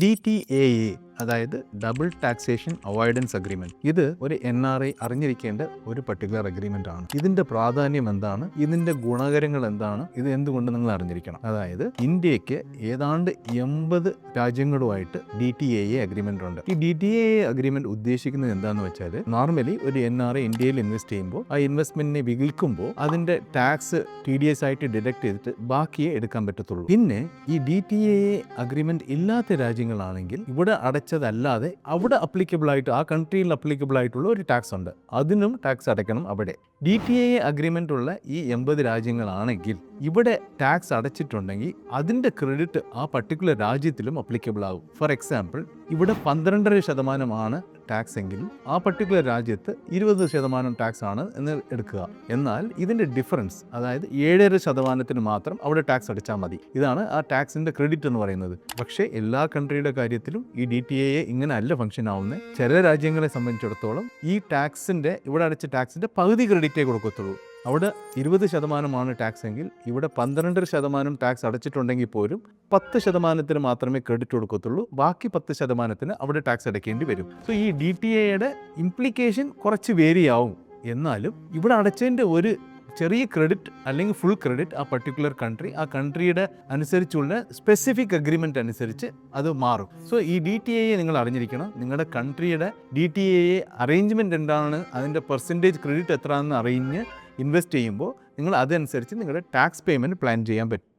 D T A A അതായത് double taxation avoidance agreement ഇത് ഒരു എൻ ആർ ഐ അറിഞ്ഞിരിക്കേണ്ട ഒരു പർട്ടിക്കുലർ അഗ്രിമെന്റ് ആണ്. ഇതിന്റെ പ്രാധാന്യം എന്താണ്? ഇതിന്റെ ഗുണകരങ്ങൾ എന്താണ്? ഇത് എന്തുകൊണ്ട് നിങ്ങൾ അറിഞ്ഞിരിക്കണം? അതായത് ഇന്ത്യയ്ക്ക് ഏതാണ്ട് എൺപത് രാജ്യങ്ങളുമായിട്ട് ഡി ടി എ അഗ്രിമെന്റ് ഉണ്ട്. ഈ ഡി ടി എ അഗ്രിമെന്റ് ഉദ്ദേശിക്കുന്നത് എന്താന്ന് വെച്ചാൽ നോർമലി ഒരു എൻ ആർ ഐ ഇന്ത്യയിൽ ഇൻവെസ്റ്റ് ചെയ്യുമ്പോൾ ആ ഇൻവെസ്റ്റ്മെന്റിനെ വിൽക്കുമ്പോൾ അതിന്റെ ടാക്സ് ടി ഡി എസ് ആയിട്ട് ഡിഡക്ട് ചെയ്തിട്ട് ബാക്കിയെ എടുക്കാൻ പറ്റത്തുള്ളൂ. പിന്നെ ഈ ഡി ടി എ അഗ്രിമെന്റ് ഇല്ലാത്ത രാജ്യങ്ങളാണെങ്കിൽ ഇവിടെ അടച്ചതല്ലാതെ അവിടെ അപ്ലിക്കബിൾ ആയിട്ട് ആ കൺട്രിയിൽ അപ്ലിക്കബിൾ ആയിട്ടുള്ള ഒരു ടാക്സ് ഉണ്ട്. അതിനും ടാക്സ് അടയ്ക്കണം അവിടെ. ഡി ടി എ അഗ്രിമെന്റ് ഉള്ള ഈ എൺപത് രാജ്യങ്ങളാണെങ്കിൽ ഇവിടെ ടാക്സ് അടച്ചിട്ടുണ്ടെങ്കിൽ അതിന്റെ ക്രെഡിറ്റ് ആ പർട്ടിക്കുലർ രാജ്യത്തിലും അപ്ലിക്കബിൾ ആകും ഫോർ എക്സാമ്പിൾ ഇവിടെ പന്ത്രണ്ടര ശതമാനമാണ് ടാക്സ് എങ്കിൽ ആ പർട്ടിക്കുലർ രാജ്യത്ത് ഇരുപത് ശതമാനം ടാക്സ് ആണ് എന്ന് എടുക്കുക. എന്നാൽ ഇതിന്റെ ഡിഫറൻസ് അതായത് ഏഴര ശതമാനത്തിന് മാത്രം അവിടെ ടാക്സ് അടിച്ചാൽ മതി. ഇതാണ് ആ ടാക്സിന്റെ ക്രെഡിറ്റ് എന്ന് പറയുന്നത്. പക്ഷേ എല്ലാ കൺട്രിയുടെ കാര്യത്തിലും ഈ ഡി ടി എ ഇങ്ങനെ അല്ല ഫംഗ്ഷൻ ആവുന്നത് ചില രാജ്യങ്ങളെ സംബന്ധിച്ചിടത്തോളം ഈ ടാക്സിന്റെ ഇവിടെ അടച്ച ടാക്സിന്റെ പകുതി ക്രെഡിറ്റേ കൊടുക്കത്തുള്ളൂ. അവിടെ ഇരുപത് ശതമാനമാണ് ടാക്സ് എങ്കിൽ ഇവിടെ പന്ത്രണ്ടര ശതമാനം ടാക്സ് അടച്ചിട്ടുണ്ടെങ്കിൽ പോലും പത്ത് ശതമാനത്തിന് മാത്രമേ ക്രെഡിറ്റ് കൊടുക്കത്തുള്ളൂ. ബാക്കി പത്ത് ശതമാനത്തിന് അവിടെ ടാക്സ് അടയ്ക്കേണ്ടി വരും. സോ ഈ ഡി ടി എയുടെ ഇംപ്ലിക്കേഷൻ കുറച്ച് വേരി ആവും. എന്നാലും ഇവിടെ അടച്ചതിന്റെ ഒരു ചെറിയ ക്രെഡിറ്റ് അല്ലെങ്കിൽ ഫുൾ ക്രെഡിറ്റ് ആ പർട്ടിക്കുലർ കൺട്രി ആ കൺട്രിയുടെ അനുസരിച്ചുള്ള സ്പെസിഫിക് അഗ്രിമെന്റ് അനുസരിച്ച് അത് മാറും. സോ ഈ ഡി ടി എയെ നിങ്ങൾ അറിഞ്ഞിരിക്കണം. നിങ്ങളുടെ കൺട്രിയുടെ ഡി ടി എ അറേഞ്ച്മെന്റ് എന്താണ്? അതിന്റെ പെർസെന്റേജ് ക്രെഡിറ്റ് എത്രയാണെന്ന് അറിഞ്ഞ് ഇൻവെസ്റ്റ് ചെയ്യുമ്പോൾ നിങ്ങൾ അതനുസരിച്ച് നിങ്ങളുടെ ടാക്സ് പേയ്മെന്റ് പ്ലാൻ ചെയ്യാൻ പറ്റും.